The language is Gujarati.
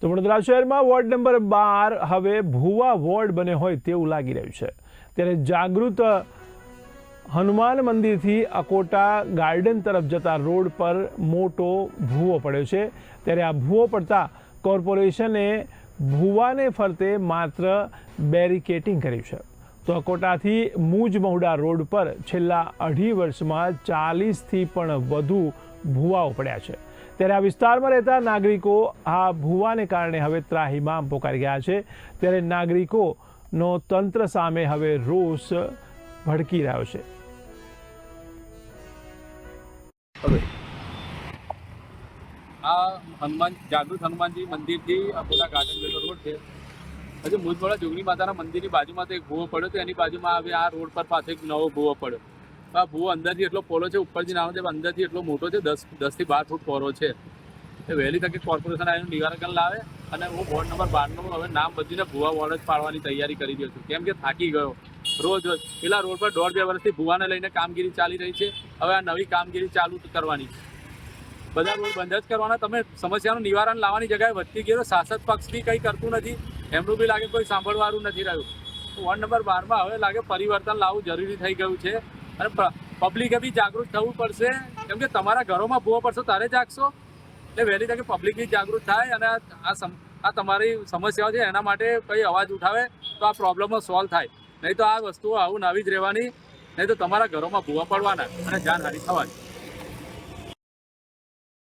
તો વડોદરા શહેરમાં વોર્ડ નંબર બાર હવે ભુવા વોર્ડ બને હોય તેવું લાગી રહ્યું છે. ત્યારે જાગૃત હનુમાન મંદિરથી અકોટા ગાર્ડન તરફ જતા રોડ પર મોટો ભૂવો પડ્યો છે. ત્યારે આ ભૂવો પડતા કોર્પોરેશને ભૂવાને ફરતે માત્ર બેરિકેટિંગ કર્યું છે. તો અકોટાથી મૂજ મહુડા રોડ પર છેલ્લા અઢી વર્ષમાં ચાલીસથી પણ વધુ ભૂવાઓ પડ્યા છે. ત્યારે આ વિસ્તારમાં રહેતા નાગરિકો આ ભૂવાને કારણે હવે ત્રાહીમામ પોકારી ગયા છે. ત્યારે નાગરિકોનો તંત્ર સામે હવે રોષ ભડકી રહ્યો છે. આ હનુમાન જાગૃત હનુમાનજી મંદિરથી અકોલા ગાર્ડન રોડ છે. હજુ મુજવાડા જોગણી માતાના મંદિરની બાજુમાં એક ભૂવો પડ્યો તો એની બાજુમાં હવે આ રોડ પર પાસે એક નવો ભૂવો પડ્યો. આ ભૂવો અંદરથી એટલો પોલો છે, ઉપરથી છે પણ અંદરથી એટલો મોટો છે, દસ, દસથી બાર ફૂટ પહોળો છે. એ વહેલી તકે કોર્પોરેશન આનું નિવારણ લાવે અને હું વોર્ડ નંબર બારનું હવે નામ બદલીને ભૂવા વોર્ડ જ પાડવાની તૈયારી કરી રહ્યો છું. કેમ કે થાકી ગયો. રોજ રોજ. પેલા રોડ પર દોઢ બે વર્ષથી ભૂવાને લઈને કામગીરી ચાલી રહી છે. હવે આ નવી કામગીરી ચાલુ કરવાની બધા રોડ બંધ જ કરવાના. તમે સમસ્યાનું નિવારણ લાવવાની જગ્યાએ વધતી ગયો શાસક પક્ષ બી કંઈ કરતું નથી. એમનું બી લાગે કોઈ સાંભળવાનું નથી રહ્યું. વોર્ડ નંબર બારમાં હવે લાગે પરિવર્તન લાવવું જરૂરી થઈ ગયું છે. અને પબ્લિકે બી જાગૃત થવું પડશે. કેમ કે તમારા ઘરોમાં ભૂવો પડશે તારે જાગશો? એટલે વહેલી તકે પબ્લિક બી જાગૃત થાય અને આ આ તમારી સમસ્યાઓ છે એના માટે કંઈ અવાજ ઉઠાવે તો આ પ્રોબ્લેમો સોલ્વ થાય. નહીં તો આ વસ્તુઓ આવું નાવી જ રહેવાની. નહીં તો તમારા ઘરોમાં ભૂવા પડવાના અને જાનહાનિ થવાની.